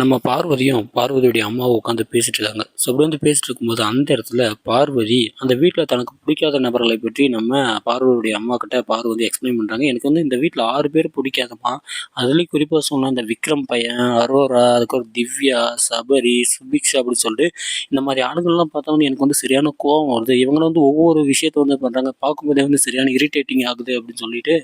நம்ம பார்வதியும் பார்வதியுடைய அம்மாவும் உட்காந்து பேசிட்டு இருக்காங்க. ஸோ அப்படி வந்து பேசிட்டு இருக்கும்போது அந்த இடத்துல பார்வதி அந்த வீட்டில் தனக்கு பிடிக்காத நபர்களை பற்றி நம்ம பார்வதியுடைய அம்மா கிட்ட பார்வதி எக்ஸ்பிளைன் பண்ணுறாங்க எனக்கு வந்து இந்த வீட்டில் ஆறு பேர் பிடிக்காதம்மா. அதுலேயும் குறிப்பாக சொன்னால் இந்த விக்ரம் பையன் அரோரா அதுக்கப்புறம் திவ்யா சபரி சுபிக்ஷா அப்படின்னு சொல்லிட்டு இந்த மாதிரி ஆளுங்கள்லாம் வந்து எனக்கு வந்து சரியான கோவம் வருது. இவங்க வந்து ஒவ்வொரு விஷயத்த வந்து பண்ணுறாங்க பார்க்கும்போதே வந்து சரியான இரிட்டேட்டிங் ஆகுது அப்படின்னு சொல்லிட்டு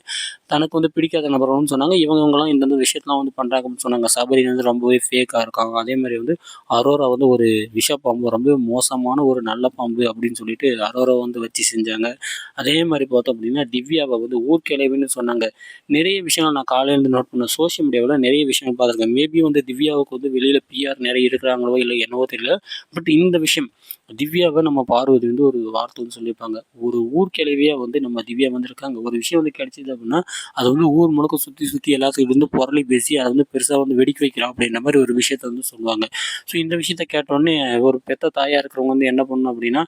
தனக்கு வந்து பிடிக்காத நபர்கள்னு சொன்னாங்க. இவங்க இவங்கெல்லாம் இந்தந்த விஷயத்தெலாம் வந்து பண்ணுறாங்க அப்படின்னு சொன்னாங்க. சபரி வந்து ரொம்பவே ஃபேக் ஃபேக்காக இருக்காங்க. அதே மாதிரி வந்து அரோரா வந்து ஒரு விஷ பாம்பு ரொம்ப மோசமான ஒரு நல்ல பாம்பு அப்படின்னு சொல்லிட்டு அரோரா வந்து வச்சு செஞ்சாங்க. அதே மாதிரி பார்த்தோம் அப்படின்னா திவ்யாவை வந்து ஊர்கிழவின்னு சொன்னாங்க. நிறைய விஷயங்கள் நான் காலையிலேருந்து நோட் பண்ணேன். சோஷியல் மீடியாவில் நிறைய விஷயங்கள் பார்த்துருக்கேன். மேபி வந்து திவ்யாவுக்கு வந்து வெளியில் பிஆர் நிறைய இருக்கிறாங்களோ இல்லை என்னவோ தெரியல. பட் இந்த விஷயம் திவ்யாவை நம்ம பார்வதி வந்து ஒரு வார்த்தை வந்து சொல்லியிருப்பாங்க. ஒரு ஊர்கிழவியாக வந்து நம்ம திவ்யா வந்திருக்காங்க. ஒரு விஷயம் வந்து கிடைச்சிது அப்படின்னா அது வந்து ஊர் முழுக்க சுற்றி சுற்றி எல்லாத்துக்கும் வந்து புரளி பேசி அதை வந்து பெருசாக வந்து வெடிக்க வைக்கிறோம் அப்படின்ற மாதிரி ஒரு விஷயத்த வந்து சொல்லுவாங்க. ஸோ இந்த விஷயத்த கேட்டோடனே ஒரு பெத்த தாயாக இருக்கிறவங்க வந்து என்ன பண்ணணும் அப்படின்னா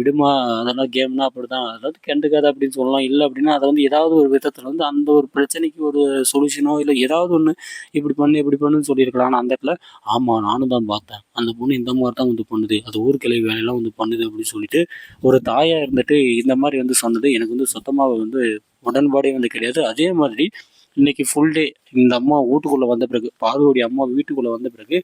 விடுமா அதெல்லாம் கேம்னா அப்படி தான் அதாவது கண்டுக்காது அப்படின்னு சொல்லலாம். இல்லை அப்படின்னா அதை வந்து ஏதாவது ஒரு விதத்தில் வந்து அந்த ஒரு பிரச்சனைக்கு ஒரு சொல்யூஷனோ இல்லை ஏதாவது ஒன்று இப்படி பண்ணு இப்படி பண்ணுன்னு சொல்லியிருக்கலாம். ஆனால் அந்த இடத்துல ஆமாம் நானும் தான் பார்த்தேன். அந்த பொண்ணு இந்த மாதிரி தான் வந்து பண்ணுது. அது ஊர்கிளை வேலையெல்லாம் வந்து பண்ணுது அப்படின்னு சொல்லிட்டு ஒரு தாயாக இருந்துட்டு இந்த மாதிரி வந்து சொன்னது எனக்கு வந்து சுத்தமாக வந்து உடன்பாடே வந்து கிடையாது. அதே மாதிரி இன்னைக்கு ஃபுல் டே இந்த அம்மா வீட்டுக்குள்ளே வந்த பிறகு பார்வதியுடைய அம்மா வீட்டுக்குள்ளே வந்த பிறகு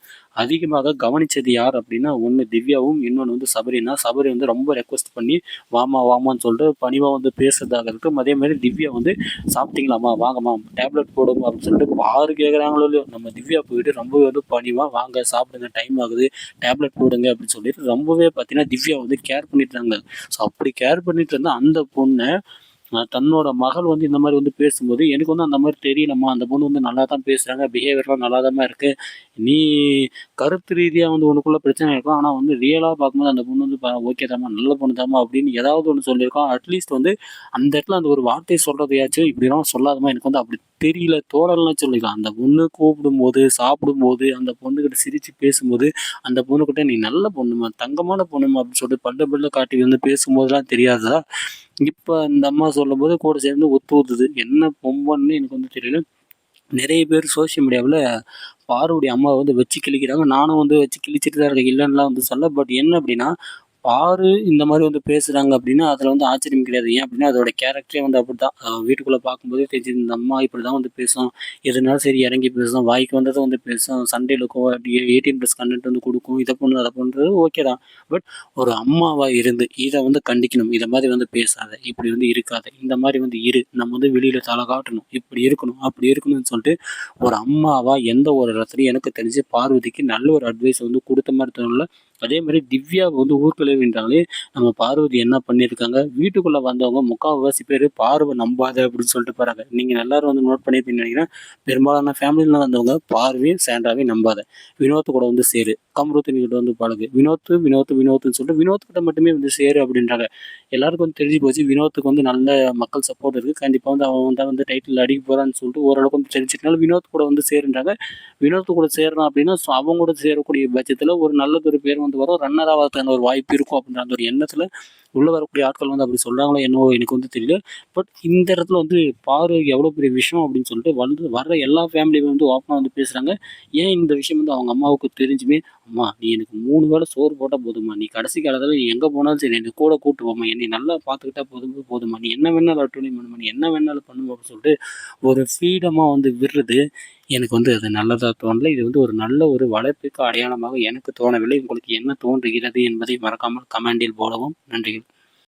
அதிகமாக கவனித்தது யார் அப்படின்னா ஒன்று திவ்யாவும் இன்னொன்று வந்து சபரினா. சபரி வந்து ரொம்ப ரெக்வஸ்ட் பண்ணி வாமா வாமான்னு சொல்லிட்டு பணிவாக வந்து பேசுறதாக இருக்கும். அதே மாதிரி திவ்யா வந்து சாப்பிட்டீங்களாம்மா வாங்கம்மா டேப்லெட் போடுமா அப்படின்னு சொல்லிட்டு பாரு கேட்குறாங்களோ இல்லையோ நம்ம திவ்யா போயிட்டு ரொம்பவே வந்து பணிவாக வாங்க சாப்பிடுங்க டைம் ஆகுது. டேப்லெட் போடுங்க அப்படின்னு சொல்லிட்டு ரொம்பவே பார்த்தீங்கன்னா திவ்யா வந்து கேர் பண்ணிட்டு இருந்தாங்க. ஸோ அப்படி கேர் பண்ணிட்டு இருந்தால் அந்த பொண்ணை தன்னோட மகள் வந்து இந்த மாதிரி வந்து பேசும்போது எனக்கு வந்து அந்த மாதிரி தெரியலம்மா. அந்த பொண்ணு வந்து நல்லா தான் பேசுகிறாங்க பிஹேவியர்லாம் நல்லா தான் இருக்குது நீ கருத்து ரீதியாக வந்து உனக்குள்ள பிரச்சனை இருக்கும். ஆனால் வந்து ரியலாக பார்க்கும்போது அந்த பொண்ணு வந்து ஓகே தாம்மா நல்ல பொண்ணு தாம்மா அப்படின்னு ஏதாவது ஒன்று சொல்லியிருக்கோம் அட்லீஸ்ட் வந்து அந்த இடத்துல அந்த ஒரு வார்த்தை சொல்கிறதையாச்சும் இப்படிலாம் சொல்லாதம்மா. எனக்கு வந்து அப்படி தெரியல. தோழலாம் சொல்லிக்கலாம் அந்த பொண்ணு கூப்பிடும்போது சாப்பிடும்போது அந்த பொண்ணுக்கிட்ட சிரித்து பேசும்போது அந்த பொண்ணுக்கிட்ட நீ நல்ல பொண்ணுமா தங்கமான பொண்ணுமா அப்படின்னு சொல்லிட்டு பல்ல பல்ல காட்டி வந்து பேசும்போதெல்லாம் தெரியாதா? இப்போ இந்த அம்மா சொல்லும்போது கூட சேர்ந்து ஒத்து ஊத்துது என்ன பொம்பன்னு எனக்கு வந்து தெரியல. நிறைய பேர் சோஷியல் மீடியாவில் பாருடைய அம்மாவை வந்து வச்சு கிழிக்கிறாங்க. நானும் வந்து வச்சு கிழிச்சிட்டு தான் இருக்கேன். இல்லைன்னுலாம் வந்து சொல்ல. பட் என்ன அப்படின்னா பாரு இந்த மாதிரி வந்து பேசுகிறாங்க அப்படின்னா அதில் வந்து ஆச்சரியம் கிடையாது. ஏன் அப்படின்னா அதோட கேரக்டரே வந்து அப்படி தான் வீட்டுக்குள்ளே பார்க்கும்போதே தெரிஞ்சு இந்த அம்மா இப்படி தான் வந்து பேசும் எதுனாலும் சரி இறங்கி பேசும் வாய்க்கு வந்ததை வந்து பேசும் சண்டேல ஏடிஎம் ப்ளஸ் கண்டென்ட் வந்து கொடுக்கும். இதை பண்ணுறது அதை பண்ணுறது ஓகே தான். பட் ஒரு அம்மாவாக இருந்து இதை வந்து கண்டிக்கணும். இதை மாதிரி வந்து பேசாத. இப்படி வந்து இருக்காத. இந்த மாதிரி வந்து இரு. நம்ம வந்து வெளியில் தலை காட்டணும். இப்படி இருக்கணும் அப்படி இருக்கணும்னு சொல்லிட்டு ஒரு அம்மாவாக எந்த ஒரு இடத்துலையும் எனக்கு தெரிஞ்சு பார்வதிக்கு நல்ல ஒரு அட்வைஸ் வந்து கொடுத்த மாதிரி தோணல. அதே மாதிரி திவ்யா வந்து ஊர்கலவின்றாலே நம்ம பார்வதி என்ன பண்ணியிருக்காங்க? வீட்டுக்குள்ளே வந்தவங்க முக்கால்வாசி பேர் பார்வை நம்பாத அப்படின்னு சொல்லிட்டு போகிறாங்க நீங்கள் எல்லாரும் வந்து நோட் பண்ணியிருப்பீங்கன்னு நினைக்கிறேன். பெரும்பாலான ஃபேமிலியில் வந்தவங்க பார்வையும் சேண்டாவையும் நம்பாத. வினோத்து கூட வந்து சேரு. கம்ருத்தின் கிட்ட வந்து பழகு. வினோத்து வினோத்து வினோத்துன்னு சொல்லிட்டு வினோத் கிட்ட மட்டுமே வந்து சேரு அப்படின்றாங்க. எல்லாருக்கும் வந்து தெரிஞ்சு போச்சு வினோத்துக்கு வந்து நல்ல மக்கள் சப்போர்ட் இருக்குது கண்டிப்பாக வந்து அவன் தான் வந்து டைட்டில் அடிக்க போகிறான்னு சொல்லிட்டு ஓரளவுக்கு வந்து தெரிஞ்சுக்கனால வினோத் கூட வந்து சேருன்றாங்க. வினோத் கூட சேரணும் அப்படின்னா அவங்க கூட சேரக்கூடிய பட்சத்தில் ஒரு நல்லதொரு பேர் வந்து வரும். ரன்னர் ஆகிறதுக்கான ஒரு வாய்ப்பு இருக்கும் அப்படின்ற அந்த ஒரு எண்ணத்தில் உள்ளே வரக்கூடிய ஆட்கள் வந்து அப்படி சொல்கிறாங்களோ என்னவோ எனக்கு வந்து தெரியல. பட் இந்த இடத்துல வந்து பாரு எவ்வளோ பெரிய விஷயம் அப்படின்னு சொல்லிட்டு வந்து வர்ற எல்லா ஃபேமிலியுமே வந்து ஓப்பனாக வந்து பேசுகிறாங்க ஏன் இந்த விஷயம் வந்து அவங்க அம்மாவுக்கு தெரிஞ்சுமே அம்மா நீ எனக்கு மூணு வேளை சோறு போட்டால் போதுமா நீ கடைசி காலத்தில் நீ எங்கே போனாலும் சரி என்னை கூட கூட்டு போமா என்னை நல்லா பார்த்துக்கிட்டா போதும் போதுமா நீ என்ன வேணாலும் அட்டுணி பண்ணுமா நீ என்ன வேணாலும் பண்ணுமா அப்படின்னு சொல்லிட்டு ஒரு ஃப்ரீடமாக வந்து விடுறது எனக்கு வந்து அது நல்லதாக தோணலை. இது வந்து ஒரு நல்ல ஒரு வளர்ப்புக்கு அடையாளமாக எனக்கு தோணவில்லை. உங்களுக்கு என்ன தோன்றுகிறது என்பதை மறக்காமல் கமெண்டில் போடவும். நன்றிகள்.